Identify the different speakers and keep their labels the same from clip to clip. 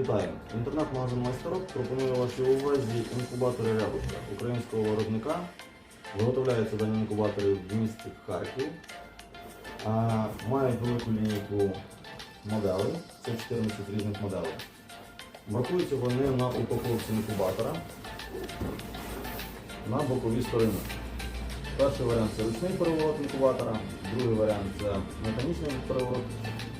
Speaker 1: Вітаю! Інтернет-магазин майстерок пропонує вашій увазі інкубатори Рябушка українського виробника. Виготовляються дані інкубатори в місті Харків. Мають велику лінійку моделей. Це 14 різних моделей. Маркуються вони на упаковці інкубатора на боковій стороні. Перший варіант це ручний переворот інкубатора, другий варіант це механічний переворот,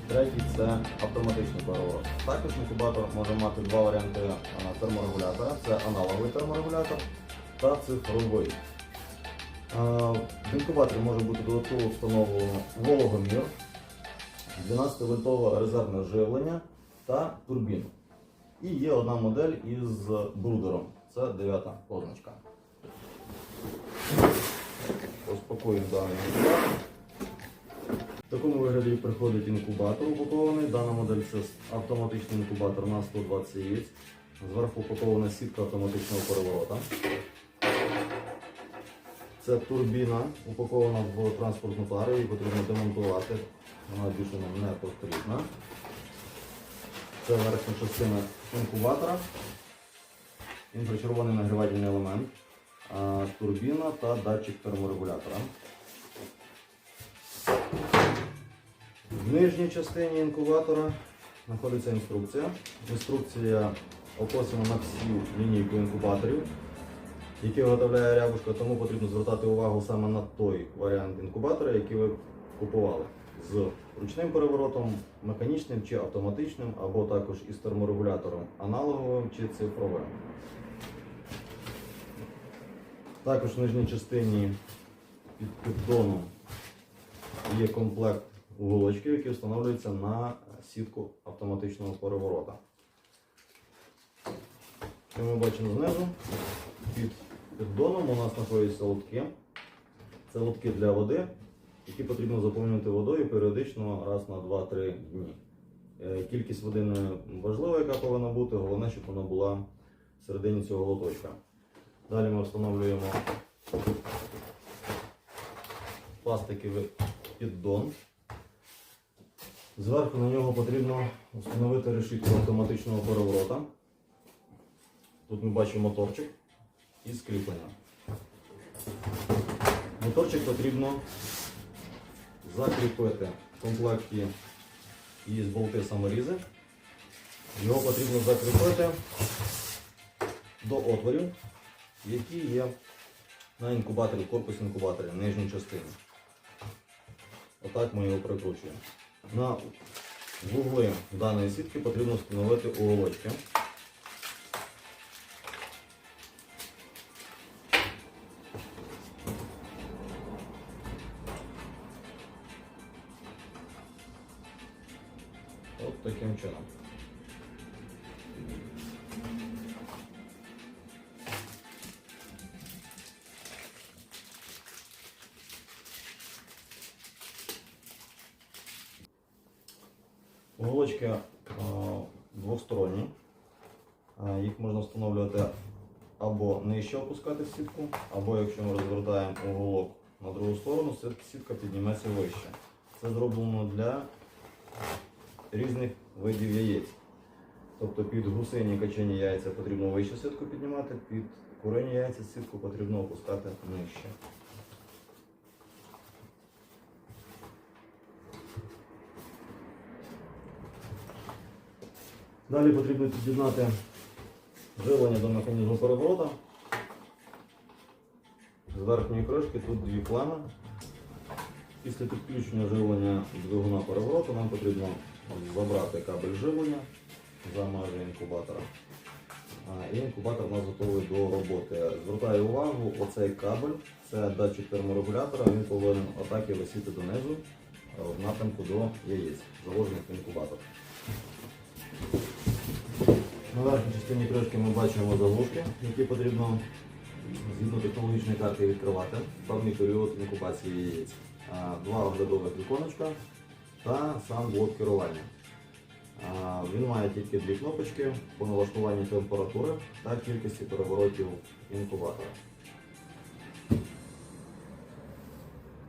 Speaker 1: третій це автоматичний переворот. Також інкубатор може мати два варіанти терморегулятора: це аналоговий терморегулятор та цифровий. В інкубаторі може бути додатково встановлено вологомір, 12-вольтове резервне живлення та турбіну. І є одна модель із брудером. Це дев'ята позначка. Розпакуємо даний інкубатор. Такому вигляді приходить інкубатор упакований. Дана модель це автоматичний інкубатор на 120 яєць. Зверху упакована сітка автоматичного переворота. Це турбіна упакована в транспортну тару, її потрібно демонтувати. Вона більше нам не потрібна. Це верхня частина інкубатора. Інфрачервоний нагрівательний елемент, турбіна та датчик терморегулятора. Нижній частині інкубатора знаходиться інструкція. Інструкція описана на всю лінійку інкубаторів, які виготовляє рябушка, тому потрібно звертати увагу саме на той варіант інкубатора, який ви купували. З ручним переворотом, механічним чи автоматичним, або також із терморегулятором аналоговим чи цифровим. Також в нижній частині під піддоном є комплект уголочків, які встановлюються на сітку автоматичного переворота. Що ми бачимо знизу, під піддоном у нас знаходяться лотки. Це лотки для води, які потрібно заповнювати водою періодично раз на 2-3 дні. Е, Кількість води не важлива, яка повинна бути, головне, щоб вона була всередині цього лоточка. Далі ми встановлюємо пластиковий піддон. Зверху на нього потрібно встановити решітку автоматичного переворота. Тут ми бачимо моторчик і скріплення. Моторчик потрібно закріпити в комплекті із болти саморізи. Його потрібно закріпити до отворів, які є на інкубаторі, інкубаторі, в нижній частині. Отак ми його прикручуємо. На вугли даної сітки потрібно встановити уголочки. От таким чином. Уголочки е, двосторонні. Е, Їх можна встановлювати або нижче опускати сітку, або якщо ми розвертаємо уголок на другу сторону, сітка підніметься вище. Це зроблено для різних видів яєць. Тобто під гусині качені яйця потрібно вище сітку піднімати, під курені яйця сітку потрібно опускати нижче. Далі потрібно під'єднати живлення до механізму переворота. З верхньої кришки тут дві клеми. Після підключення живлення двигуна перевороту нам потрібно забрати кабель живлення за межі інкубатора. І інкубатор у нас готовий до роботи. Звертаю увагу, оцей кабель це датчик терморегулятора, він повинен отак і висіти донизу в напрямку до яєць, заложених в інкубатор. На верхній частині кришки ми бачимо заглушки, які потрібно згідно технологічної карти відкривати в певний період інкубації яєць. Два оглядових віконечка та сам блок керування. Він має тільки дві кнопочки по налаштуванню температури та кількості переворотів інкубатора.